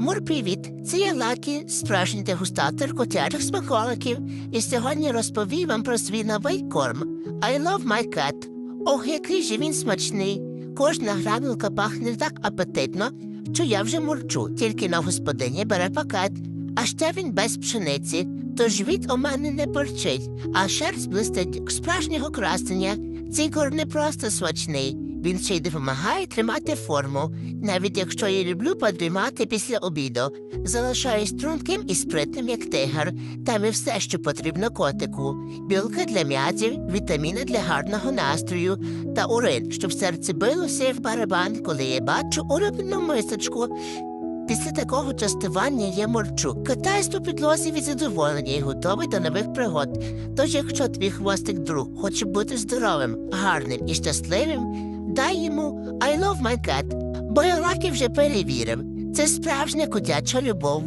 Мур, привіт! Це я Лакі, справжній дегустатор котячих смаколиків, і сьогодні розповім вам про свій новий корм I love my cat. Ох, який же він смачний. Кожна гранулка пахне так апетитно, що я вже мурчу, тільки на господині бере пакет. А ще він без пшениці, тож живіт у мене не борчить, а шерсть блистить справжнього красення. Цей корм не просто смачний, він ще й допомагає тримати форму, навіть якщо я люблю подрімати після обіду. Залишаюсь струнким і спритним, як тигр. Там і все, що потрібно котику. Білки для м'язів, вітаміни для гарного настрою та урин, щоб серце билося в барабан, коли я бачу улюблену мисочку. Після такого частування я морчу, катаюсь по підлозі від задоволення і готовий до нових пригод. Тож, якщо твій хвостик друг хоче бути здоровим, гарним і щасливим, дай йому I love my cat, бо я лаки вже перевірив. Це справжня котяча любов.